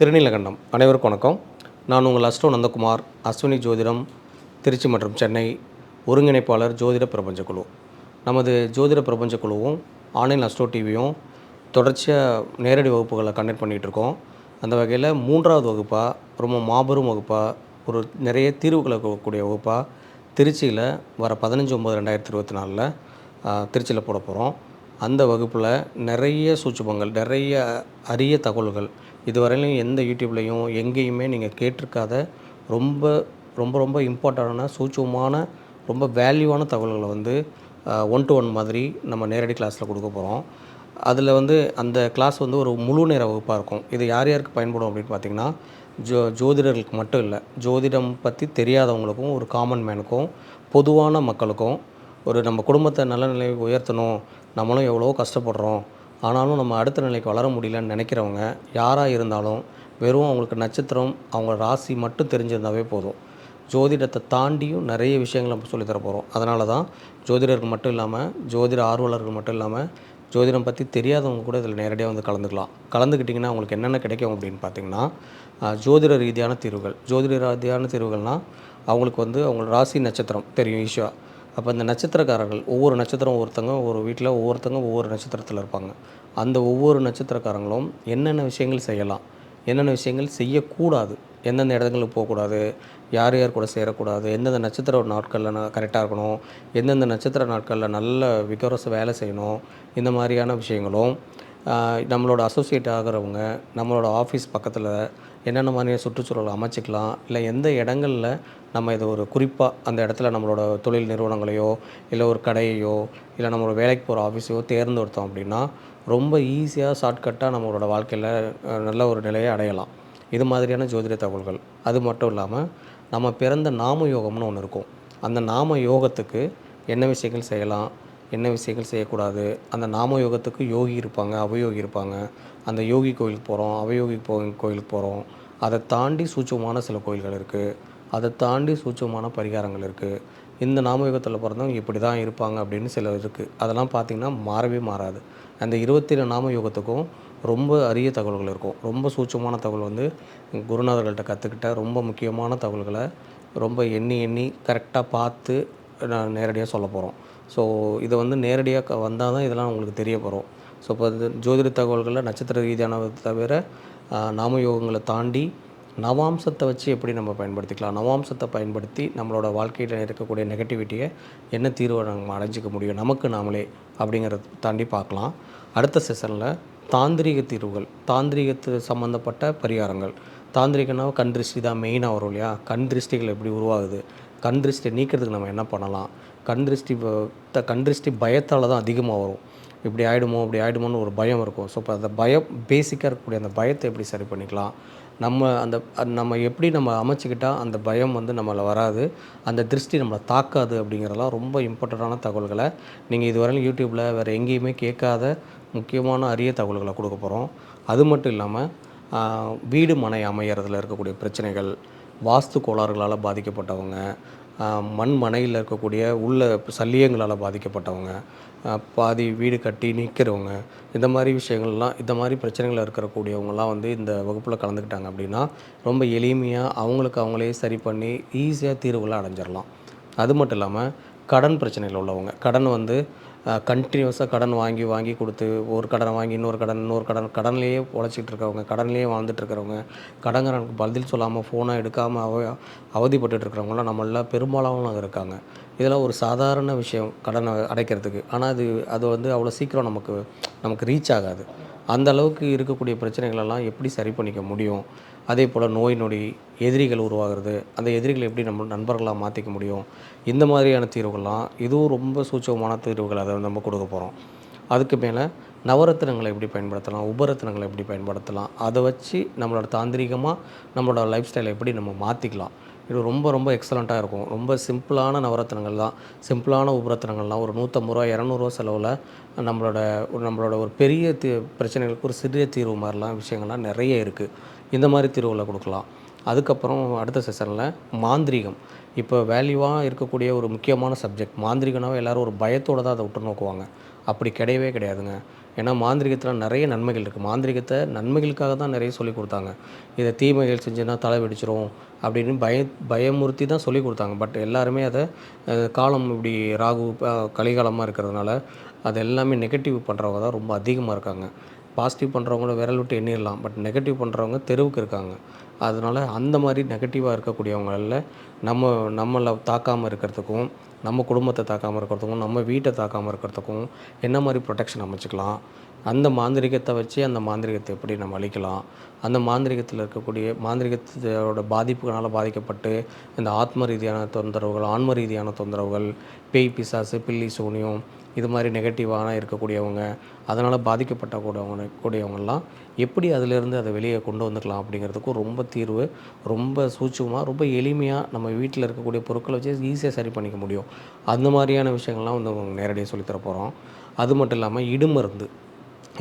திருநீலகண்டம். அனைவருக்கும் வணக்கம். நான் உங்கள் அஸ்டோ நந்தகுமார். அஸ்வினி ஜோதிடம் திருச்சி மற்றும் சென்னை ஒருங்கிணைப்பாளர் ஜோதிட பிரபஞ்ச குழு. நமது ஜோதிட பிரபஞ்ச குழுவும் ஆன்லைன் அஸ்ட்ரோ டிவியும் தொடர்ச்சியாக நேரடி வகுப்புகளை கண்டக்ட் பண்ணிகிட்டு இருக்கோம். அந்த வகையில் மூன்றாவது வகுப்பாக ரொம்ப மாபெரும் வகுப்பாக ஒரு நிறைய தீர்வுகளை கொடுக்கக்கூடிய வகுப்பாக திருச்சியில் வர பதினஞ்சு ஒம்பது ரெண்டாயிரத்தி இருபத்தி நாலில் திருச்சியில் போட போகிறோம் அந்த வகுப்பில் நிறைய சூட்சுமங்கள் நிறைய அரிய தகவல்கள் இதுவரையிலும் எந்த யூடியூப்லேயும் எங்கேயுமே நீங்கள் கேட்டிருக்காத ரொம்ப ரொம்ப ரொம்ப இம்பார்ட்டண்டான சூட்சமான ரொம்ப வேல்யூவான தகவல்களை வந்து ஒன் டு ஒன் மாதிரி நம்ம நேரடி கிளாஸில் கொடுக்க போகிறோம் அதில் வந்து அந்த கிளாஸ் வந்து ஒரு முழு நேர வகுப்பாக இருக்கும். இது யார் யாருக்கு பயன்படும் அப்படின்னு பார்த்தீங்கன்னா ஜோ ஜோதிடர்களுக்கு மட்டும் இல்லை ஜோதிடம் பற்றி தெரியாதவங்களுக்கும் ஒரு காமன் மேனுக்கும் பொதுவான மக்களுக்கும் ஒரு நம்ம குடும்பத்தை நல்ல நிலையை உயர்த்தணும் நம்மளும் எவ்வளோ கஷ்டப்படுறோம் ஆனாலும் நம்ம அடுத்த நிலைக்கு வளர முடியலன்னு நினைக்கிறவங்க யாராக இருந்தாலும் வெறும் அவங்களுக்கு நட்சத்திரம் அவங்க ராசி மட்டும் தெரிஞ்சிருந்தாவே போதும். ஜோதிடத்தை தாண்டியும் நிறைய விஷயங்கள் நம்ம சொல்லித்தர போகிறோம் அதனால தான் ஜோதிடர்கள் மட்டும் இல்லாமல் ஜோதிட ஆர்வலர்கள் மட்டும் இல்லாமல் ஜோதிடம் பற்றி தெரியாதவங்க கூட இதில் நேரடியாக வந்து கலந்துக்கலாம். கலந்துக்கிட்டிங்கன்னா அவங்களுக்கு என்னென்ன கிடைக்கும் அப்படின்னு பார்த்தீங்கன்னா ஜோதிட ரீதியான தீர்வுகள். ஜோதிட ரீதியான தீர்வுகள்னால் அவங்களுக்கு வந்து அவங்க ராசி நட்சத்திரம் தெரியும் ஈஷா அப்போ இந்த நட்சத்திரக்காரர்கள் ஒவ்வொரு நட்சத்திரம் ஒவ்வொருத்தங்க ஒவ்வொரு வீட்டில் ஒவ்வொருத்தங்க ஒவ்வொரு நட்சத்திரத்தில் இருப்பாங்க. அந்த ஒவ்வொரு நட்சத்திரக்காரங்களும் என்னென்ன விஷயங்கள் செய்யலாம்? என்னென்ன விஷயங்கள் செய்யக்கூடாது? எந்தெந்த இடங்களுக்கு போகக்கூடாது? யார் யார் கூட சேரக்கூடாது? எந்தெந்த நட்சத்திர நாட்களில் கரெக்டாக இருக்கணும்? எந்தெந்த நட்சத்திர நாட்களில் நல்ல விகரச வேலை செய்யணும்? இந்த மாதிரியான விஷயங்களும் நம்மளோட அசோசியேட் ஆகிறவங்க நம்மளோட ஆஃபீஸ் பக்கத்தில் என்னென்ன மாதிரியான சுற்றுச்சூழல் அமைச்சிக்கலாம்? இல்லை எந்த இடங்களில் நம்ம இது ஒரு குறிப்பாக அந்த இடத்துல நம்மளோட தொழில் நிறுவனங்களையோ இல்லை ஒரு கடையையோ இல்லை நம்மளோட வேலைக்கு போகிற ஆஃபீஸையோ தேர்ந்தெடுத்தோம் அப்படின்னா ரொம்ப ஈஸியாக ஷார்ட்கட்டாக நம்மளோட வாழ்க்கையில் நல்ல ஒரு நிலையை அடையலாம். இது மாதிரியான ஜோதிட தகவல்கள். அது மட்டும் இல்லாமல் நம்ம பிறந்த நாம யோகம்னு ஒன்று இருக்கும். அந்த நாம யோகத்துக்கு என்ன விஷயங்கள் செய்யலாம் என்ன விஷயங்கள் செய்யக்கூடாது அந்த நாம யோகத்துக்கு யோகி இருப்பாங்க அவயோகி இருப்பாங்க. அந்த யோகி கோயிலுக்கு போகிறோம் அவயோகி கோயிலுக்கு போகிறோம். அதை தாண்டி சூட்சமான சில கோயில்கள் இருக்குது. அதை தாண்டி சூட்சமான பரிகாரங்கள் இருக்குது இந்த நாமயுகத்தில் பிறந்தவங்க இப்படி தான் இருப்பாங்க அப்படின்னு சில இருக்குது அதெல்லாம் பார்த்திங்கன்னா மாறவே மாறாது. அந்த இருபத்தி இருபத்தேழு நாமயுகத்துக்கும் ரொம்ப அரிய தகவல்கள் இருக்கும். ரொம்ப சூட்சமான தகவல் வந்து குருநாதர்கள்ட்ட கற்றுக்கிட்ட ரொம்ப முக்கியமான தகவல்களை ரொம்ப எண்ணி எண்ணி கரெக்டாக பார்த்து நான் நேரடியாக சொல்ல போகிறோம் ஸோ இது வந்து நேரடியாக வந்தால் தான் இதெல்லாம் உங்களுக்கு தெரிய போகிறோம் ஸோ இப்போ ஜோதிட தகவல்களில் நட்சத்திர ரீதியானது தவிர நாமயோகங்களை தாண்டி நவாம்சத்தை வச்சு எப்படி நம்ம பயன்படுத்திக்கலாம்? நவாம்சத்தை பயன்படுத்தி நம்மளோட வாழ்க்கையில் இருக்கக்கூடிய நெகட்டிவிட்டியை என்ன தீர்வை நம்ம அடைஞ்சிக்க முடியும்? நமக்கு நாமளே அப்படிங்கிறத தாண்டி பார்க்கலாம். அடுத்த செஷனில் தாந்திரிக தீர்வுகள் தாந்திரிகத்து சம்மந்தப்பட்ட பரிகாரங்கள். தாந்திரிகனா கண் திருஷ்டி தான் மெயினாக வரும் இல்லையா? கண் திருஷ்டிகள் எப்படி உருவாகுது? கண் திருஷ்டியை நீக்கிறதுக்கு நம்ம என்ன பண்ணலாம்? கண் திருஷ்டி த- கண் திருஷ்டி பயத்தால் தான் அதிகமாக வரும். இப்படி ஆகிடுமோ இப்படி ஆகிடுமோன்னு ஒரு பயம் இருக்கும். ஸோ இப்போ அந்த பயம் பேசிக்காக இருக்கக்கூடிய அந்த பயத்தை எப்படி சரி பண்ணிக்கலாம்? நம்ம அந்த நம்ம எப்படி நம்ம அமைச்சிக்கிட்டால் அந்த பயம் வந்து நம்மளை வராது. அந்த திருஷ்டி நம்மளை தாக்காது அப்படிங்கிறதெல்லாம் ரொம்ப இம்பார்ட்டண்ட்டான தகவல்களை நீங்கள் இதுவரையிலும் யூடியூப்பில் வேறு எங்கேயுமே கேட்காத முக்கியமான அரிய தகவல்களை கொடுக்க போகிறோம் அது மட்டும் இல்லாமல் வீடு மனை அமையறதுல இருக்கக்கூடிய பிரச்சனைகள் வாஸ்து கோளாறுகளால் பாதிக்கப்பட்டவங்க மண் மனையில் இருக்கக்கூடிய உள்ள சல்லியங்களால் பாதிக்கப்பட்டவங்க பாதி வீடு கட்டி நிற்கிறவங்க இந்த மாதிரி விஷயங்கள்லாம் இந்த மாதிரி பிரச்சனைகள் இருக்கக்கூடியவங்கலாம் வந்து இந்த வகுப்பில் கலந்துக்கிட்டாங்க அப்படின்னா ரொம்ப எளிமையாக அவங்களுக்கு அவங்களே சரி பண்ணி ஈஸியாக தீர்வுகளை அடைஞ்சிடலாம் அது மட்டும் இல்லாமல் கடன் பிரச்சனையில் உள்ளவங்க கடன் வந்து கண்டினியூஸாக கடன் வாங்கி வாங்கி கொடுத்து ஒரு கடனை வாங்கி இன்னொரு கடன் இன்னொரு கடன் கடன்லேயே உழைச்சிட்டு இருக்கவங்க கடன்லேயே வாழ்ந்துட்டு இருக்கிறவங்க பதில் சொல்லாமல் ஃபோனை எடுக்காமல் அவ அவதிப்பட்டு இருக்கிறவங்களாம் நம்மள பெரும்பாலானவங்க இருக்காங்க. இதெல்லாம் ஒரு சாதாரண விஷயம் கடனை அடைக்கிறதுக்கு. ஆனால் அது அது வந்து அவ்வளோ சீக்கிரம் நமக்கு நமக்கு ரீச் ஆகாது. அந்த அளவுக்கு இருக்கக்கூடிய பிரச்சனைகளெல்லாம் எப்படி சரி பண்ணிக்க முடியும்? அதே போல் நோய் நொடி எதிரிகள் உருவாகிறது. அந்த எதிரிகளை எப்படி நம்ம நண்பர்களாக மாற்றிக்க முடியும்? இந்த மாதிரியான தீர்வுகள்லாம் இதுவும் ரொம்ப சூட்சமான தீர்வுகள் அதை நம்ம கொடுக்க போகிறோம் அதுக்கு மேலே நவரத்தினங்களை எப்படி பயன்படுத்தலாம்? உபரத்தினங்களை எப்படி பயன்படுத்தலாம்? அதை வச்சு நம்மளோட தாந்திரிகமாக நம்மளோட லைஃப் ஸ்டைலை எப்படி நம்ம மாற்றிக்கலாம் இது ரொம்ப ரொம்ப எக்ஸலண்ட்டாக இருக்கும். ரொம்ப சிம்பிளான நவரத்தினங்கள் தான். சிம்பிளான உபரத்தினங்கள்லாம் ஒரு நூற்றம்பது ரூபா இரநூறுவா செலவில் நம்மளோட நம்மளோட ஒரு பெரிய தீ பிரச்சனைகளுக்கு ஒரு சிறிய தீர்வு மாதிரிலாம் விஷயங்கள்லாம் நிறைய இருக்குது இந்த மாதிரி தீர்வுகளை கொடுக்கலாம். அதுக்கப்புறம் அடுத்த செஷனில் மாந்திரீகம். இப்போ வேல்யூவாக இருக்கக்கூடிய ஒரு முக்கியமான சப்ஜெக்ட் மாந்திரிகனாவே எல்லோரும் ஒரு பயத்தோடு தான் அதை உற்று நோக்குவாங்க. அப்படி கிடையவே கிடையாதுங்க. ஏன்னா மாந்திரிகத்தில் நிறைய நன்மைகள் இருக்குது மாந்திரிகத்தை நன்மைகளுக்காக தான் நிறைய சொல்லி கொடுத்தாங்க. இதை தீமைகள் செஞ்சுன்னா தலை வெடிச்சிரும் அப்படின்னு பய பயமுறுத்தி தான் சொல்லி கொடுத்தாங்க. பட் எல்லாருமே அதை காலம் இப்படி ராகு கலிகாலமாக இருக்கிறதுனால அது எல்லாமே நெகட்டிவ் பண்ணுறவங்க தான் ரொம்ப அதிகமாக இருக்காங்க. பாசிட்டிவ் பண்ணுறவங்கள விரல் விட்டு எண்ணிடலாம் பட் நெகட்டிவ் பண்ணுறவங்க தெருவுக்கு இருக்காங்க. அதனால் அந்த மாதிரி நெகட்டிவாக இருக்கக்கூடியவங்களில் நம்ம நம்மளை தாக்காமல் இருக்கிறதுக்கும் நம்ம குடும்பத்தை தாக்காமல் இருக்கிறதுக்கும் நம்ம வீட்டை தாக்காமல் இருக்கிறதுக்கும் என்ன மாதிரி ப்ரொடெக்ஷன் அமைச்சிக்கலாம்? அந்த மாந்திரிகத்தை வச்சு அந்த மாந்திரிகத்தை எப்படி நம்ம அழிக்கலாம்? அந்த மாந்திரிகத்தில் இருக்கக்கூடிய மாந்திரிகத்தோட பாதிப்புகளால் பாதிக்கப்பட்டு இந்த ஆத்ம ரீதியான தொந்தரவுகள் ஆன்ம ரீதியான தொந்தரவுகள் பேய் பிசாசு பில்லி சூனியம் இது மாதிரி நெகட்டிவான இருக்கக்கூடியவங்க அதனால் பாதிக்கப்பட்ட கூடவங்க கூடியவங்கெல்லாம் எப்படி அதிலேருந்து அதை வெளியே கொண்டு வந்துக்கலாம் அப்படிங்கிறதுக்கும் ரொம்ப தீர்வு ரொம்ப சூட்சமாக ரொம்ப எளிமையாக நம்ம வீட்டில் இருக்கக்கூடிய பொருட்களை வச்சு ஈஸியாக சரி பண்ணிக்க முடியும். அந்த மாதிரியான விஷயங்கள்லாம் வந்து உங்களுக்கு நேரடியாக சொல்லித்தர போகிறோம் அது மட்டும் இல்லாமல் இடுமருந்து.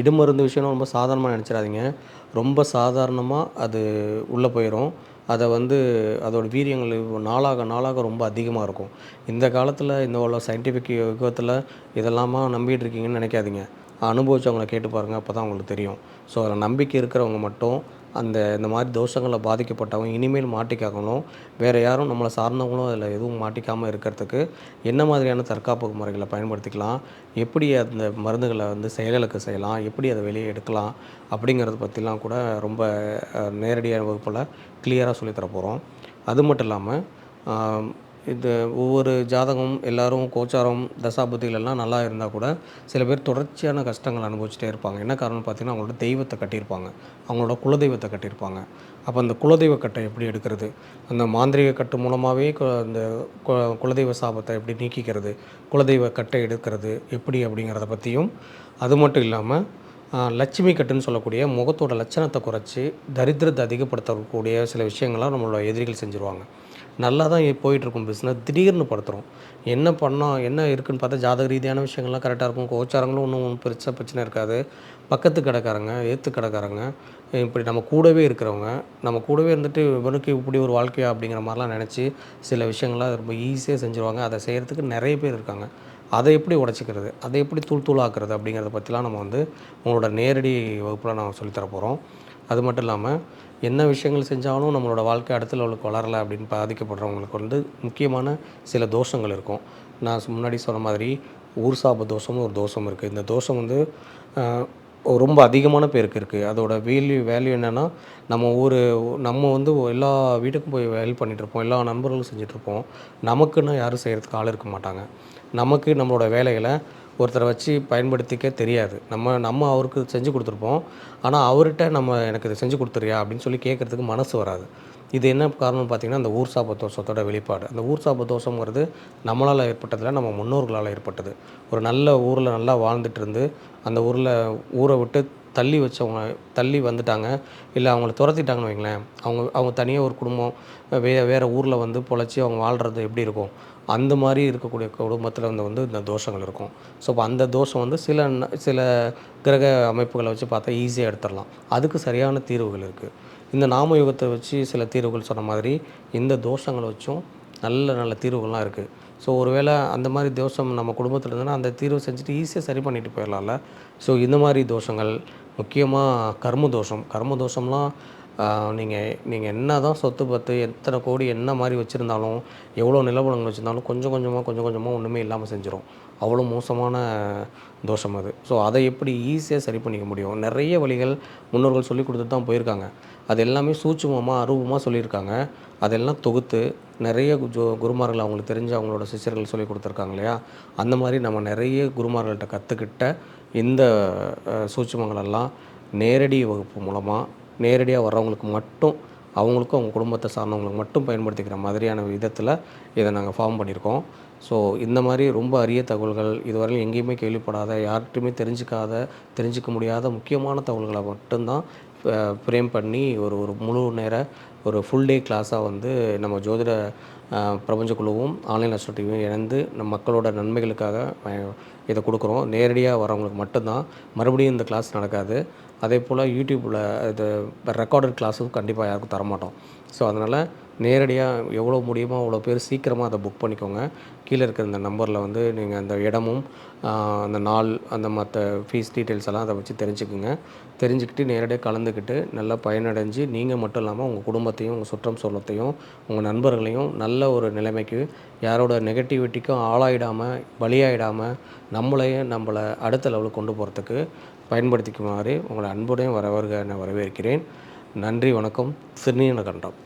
இடுமருந்து விஷயம் ரொம்ப சாதாரணமாக நினச்சிடாதீங்க. ரொம்ப சாதாரணமாக அது உள்ளே போயிடும் அதை வந்து அதோட வீரியங்கள் நாளாக நாளாக ரொம்ப அதிகமாக இருக்கும். இந்த காலத்தில் இந்த உள்ள சயின்டிஃபிக் யுகத்தில் இதெல்லாமா நம்பிட்டு இருக்கீங்கன்னு நினைக்காதீங்க. அனுபவிச்சவங்கள கேட்டு பாருங்கள் அப்போ தான் உங்களுக்கு தெரியும். ஸோ அதில் நம்பிக்கை இருக்கிறவங்க மட்டும் அந்த இந்த மாதிரி தோஷங்களில் பாதிக்கப்பட்டவங்க இனிமேல் மாட்டிக்காகணும் வேறு யாரும் நம்மளை சார்ந்தவங்களும் அதில் எதுவும் மாட்டிக்காமல் இருக்கிறதுக்கு என்ன மாதிரியான தற்காப்பு முறைகளை பயன்படுத்திக்கலாம்? எப்படி அந்த மருந்துகளை வந்து செயலுக்கு செய்யலாம்? எப்படி அதை வெளியே எடுக்கலாம்? அப்படிங்கிறத பற்றிலாம் கூட ரொம்ப நேரடியான வகுப்பில் கிளியராக சொல்லித்தர போகிறோம் அது மட்டும் இல்லாமல் இது ஒவ்வொரு ஜாதகம் எல்லாரும் கோச்சாரம் தசாபுத்திகள் நல்லா இருந்தால் கூட சில பேர் தொடர்ச்சியான கஷ்டங்கள் அனுபவிச்சுட்டே இருப்பாங்க. என்ன காரணம் பார்த்தீங்கன்னா அவங்களோட தெய்வத்தை கட்டியிருப்பாங்க. அவங்களோட குலதெய்வத்தை கட்டியிருப்பாங்க. அப்போ அந்த குலதெய்வ கட்டை எப்படி எடுக்கிறது? அந்த மாந்திரிக கட்டு மூலமாகவே அந்த கு- குலதெய்வ சாபத்தை எப்படி நீக்கிக்கிறது? குலதெய்வ கட்டை எடுக்கிறது எப்படி அப்படிங்கிறத பற்றியும் அது மட்டும் இல்லாமல் லட்சுமி கட்டுன்னு சொல்லக்கூடிய முகத்தோட லட்சணத்தை குறைச்சி தரித்திரத்தை அதிகப்படுத்தக்கூடிய சில விஷயங்கள்லாம் நம்மளோட எதிரிகள் செஞ்சுருவாங்க. நல்லா தான் போயிட்டுருக்கும் பிஸ்னஸ் திடீர்னு படுத்துகிறோம் என்ன பண்ணோம் என்ன இருக்குன்னு பார்த்தா ஜாதக ரீதியான விஷயங்கள்லாம் கரெக்டாக இருக்கும். கோச்சாரங்களும் ஒன்றும் பெருசாக பிரச்சனை இருக்காது. பக்கத்து கடைக்காரங்க ஏற்று கடைக்காரங்க இப்படி நம்ம கூடவே இருக்கிறவங்க நம்ம கூடவே இருந்துட்டு இவனுக்கு இப்படி ஒரு வாழ்க்கையா அப்படிங்கிற மாதிரிலாம் நினச்சி சில விஷயங்கள்லாம் ரொம்ப ஈஸியாக செஞ்சுருவாங்க. அதை செய்கிறதுக்கு நிறைய பேர் இருக்காங்க. அதை எப்படி உடச்சிக்கிறது? அதை எப்படி தூள் தூளாக்குறது அப்படிங்கிறத பற்றிலாம் நம்ம வந்து உங்களோட நேரடி வகுப்பில் நான் சொல்லித்தர போகிறோம் அது மட்டும் இல்லாமல் என்ன விஷயங்கள் செஞ்சாலும் நம்மளோட வாழ்க்கை அடுத்த லெவலுக்கு வளரலை அப்படின்னு பாதிக்கப்படுறவங்களுக்கு வந்து முக்கியமான சில தோஷங்கள் இருக்கும். நான் முன்னாடி சொன்ன மாதிரி ஊர் சாப தோஷம்னு ஒரு தோஷம் இருக்குது இந்த தோஷம் வந்து ரொம்ப அதிகமான பேருக்கு இருக்குது அதோட வேல்யூ வேல்யூ என்னென்னா நம்ம ஊர் நம்ம வந்து எல்லா வீட்டுக்கும் போய் ஹெல்ப் பண்ணிகிட்ருப்போம் எல்லா நண்பர்களும் செஞ்சிட்ருப்போம் நமக்குன்னு யாரும் செய்கிறதுக்கு ஆள் இருக்க மாட்டாங்க. நமக்கு நம்மளோட வேலைகளை ஒருத்தரை வச்சு பயன்படுத்திக்க தெரியாது. நம்ம நம்ம அவருக்கு செஞ்சு கொடுத்துருப்போம். ஆனால் அவர்கிட்ட நம்ம எனக்கு இதை செஞ்சு கொடுத்துறியா? அப்படின்னு சொல்லி கேட்குறதுக்கு மனசு வராது. இது என்ன காரணம் பார்த்தீங்கன்னா அந்த ஊர் சாப தோஷத்தோட வெளிப்பாடு. அந்த ஊர் சாப தோஷங்கிறது நம்மளால் ஏற்பட்டதில் நம்ம முன்னோர்களால் ஏற்பட்டது. ஒரு நல்ல ஊரில் நல்லா வாழ்ந்துட்டு இருந்து அந்த ஊரில் ஊரை விட்டு தள்ளி வச்சவங்க தள்ளி வந்துட்டாங்க. இல்லை அவங்கள துரத்திட்டாங்கன்னு வைங்களேன். அவங்க அவங்க தனியாக ஒரு குடும்பம் வே வேறு ஊரில் வந்து பொழைச்சி அவங்க வாழ்கிறது எப்படி இருக்கும்? அந்த மாதிரி இருக்கக்கூடிய குடும்பத்தில் வந்து வந்து இந்த தோஷங்கள் இருக்கும். ஸோ இப்போ அந்த தோஷம் வந்து சில சில கிரக அமைப்புகளை வச்சு பார்த்தா ஈஸியாக எடுத்துடலாம். அதுக்கு சரியான தீர்வுகள் இருக்குது இந்த நாம யுகத்தை வச்சு சில தீர்வுகள் சொன்ன மாதிரி இந்த தோஷங்களை வச்சும் நல்ல நல்ல தீர்வுகள்லாம் இருக்குது ஸோ ஒருவேளை அந்த மாதிரி தோஷம் நம்ம குடும்பத்தில் இருந்ததுன்னா அந்த தீர்வு செஞ்சுட்டு ஈஸியாக சரி பண்ணிட்டு போயிடலாம்ல. ஸோ இந்த மாதிரி தோஷங்கள் முக்கியமாக கர்ம தோஷம். கர்ம தோஷம்லாம் நீங்கள் நீங்கள் என்ன தான் சொத்து பத்து எத்தனை கோடி என்ன மாதிரி வச்சுருந்தாலும் எவ்வளோ நிலப்படங்கள் வச்சுருந்தாலும் கொஞ்சம் கொஞ்சமாக கொஞ்சம் கொஞ்சமாக ஒன்றுமே இல்லாமல் செஞ்சிடும் அவ்வளோ மோசமான தோஷம் அது. ஸோ அதை எப்படி ஈஸியாக சரி பண்ணிக்க முடியும்? நிறைய வழிகள் முன்னோர்கள் சொல்லி கொடுத்துட்டு தான் போயிருக்காங்க. அது எல்லாமே சூட்சுமமாக அரூபமாக சொல்லியிருக்காங்க. அதெல்லாம் தொகுத்து நிறைய கு- ஜோ குருமார்கள் அவங்களுக்கு தெரிஞ்ச அவங்களோட சிஷியர்கள் சொல்லி கொடுத்துருக்காங்க இல்லையா? அந்த மாதிரி நம்ம நிறைய குருமார்கள்ட்ட கற்றுக்கிட்ட இந்த சூட்சமங்களெல்லாம் சூட்சுமங்களெல்லாம் நேரடி வகுப்பு மூலமாக நேரடியாக வர்றவங்களுக்கு மட்டும் அவங்களுக்கும் அவங்க குடும்பத்தை சார்ந்தவங்களுக்கு மட்டும் பயன்படுத்திக்கிற மாதிரியான விதத்தில் இதை நாங்கள் ஃபார்ம் பண்ணியிருக்கோம். ஸோ இந்த மாதிரி ரொம்ப அரிய தகவல்கள் இதுவரையிலும் எங்கேயுமே கேள்விப்படாத யார்கிட்டையுமே தெரிஞ்சுக்காத தெரிஞ்சுக்க முடியாத முக்கியமான தகவல்களை மட்டும்தான் ஃப்ரேம் பண்ணி ஒரு ஒரு முழு நேர ஒரு ஃபுல் டே கிளாஸாக வந்து நம்ம ஜோதிட பிரபஞ்ச குழுவும் ஆன்லைன் அஸ்ட்ரோ இணைந்து நம்ம மக்களோட நன்மைகளுக்காக இதை கொடுக்குறோம். நேரடியாக வரவங்களுக்கு மட்டும்தான். மறுபடியும் இந்த கிளாஸ் நடக்காது. அதே போல் யூடியூப்பில் இது ரெக்கார்டட் கிளாஸும் கண்டிப்பாக யாருக்கும் தரமாட்டோம். ஸோ அதனால் நேரடியாக எவ்வளோ முடியுமோ அவ்வளோ பேர் சீக்கிரமாக அதை புக் பண்ணிக்கோங்க. கீழே இருக்கிற இந்த நம்பரில் வந்து நீங்கள் அந்த இடமும் அந்த நாள் அந்த மற்ற ஃபீஸ் டீட்டெயில்ஸ் எல்லாம் அதை வச்சு தெரிஞ்சுக்குங்க. தெரிஞ்சுக்கிட்டு நேரடியாக கலந்துக்கிட்டு நல்லா பயனடைஞ்சு நீங்கள் மட்டும் இல்லாமல் உங்கள் குடும்பத்தையும் உங்கள் சுற்றம் சொல்லத்தையும் உங்கள் நண்பர்களையும் நல்ல ஒரு நிலைமைக்கு யாரோட நெகட்டிவிட்டிக்கும் ஆளாயிடாமல் பலியாயிடாமல் நம்மளையும் நம்மளை அடுத்த லெவலுக்கு கொண்டு போகிறதுக்கு பயன்படுத்திக்குமாறு உங்களை அன்புடையும் வரவர்க நான் வரவேற்கிறேன். நன்றி வணக்கம். சிறுநீன கண்டம்.